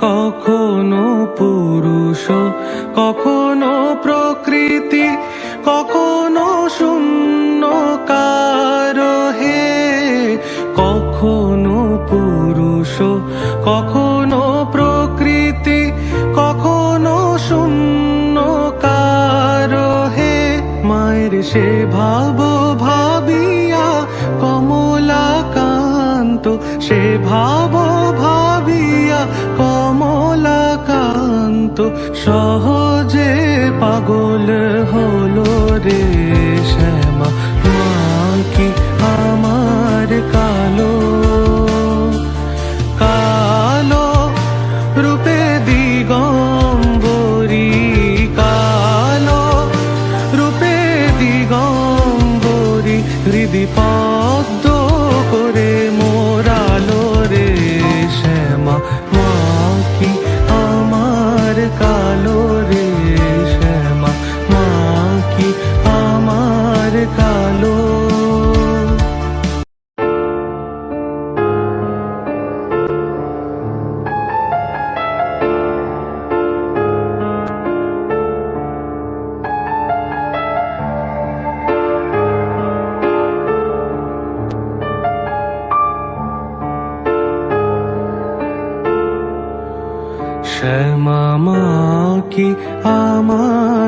কখনো পুরুষ, কখনো প্রকৃতি, কখনো শূন্য কারও হে। কখনো পুরুষ, কখনো প্রকৃতি, কখনো শূন্য কারও হে। মায়ের সে ভাব ভাবিয়া কমলা কান্ত সে ভাব কমলাকান্ত সহজে পাগল হলো রে শ্যামা। কি আমার কালো? কালো রূপে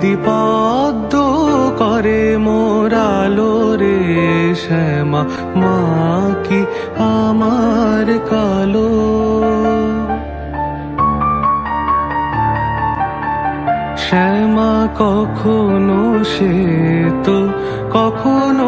পদ্ম করে মোরালো রে শ্যামা মা কি আমার কালো? শ্যামা কখনো সে তো কখনো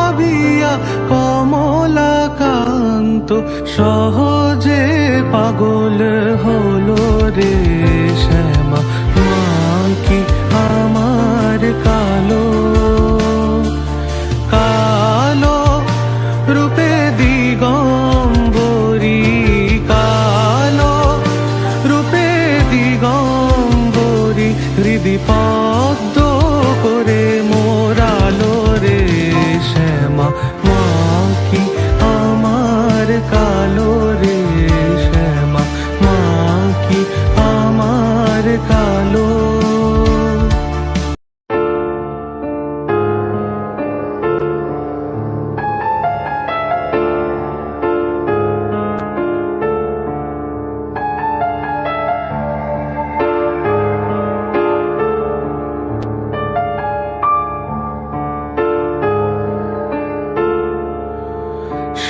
সহজে পাগল হলো রে শ্যামা।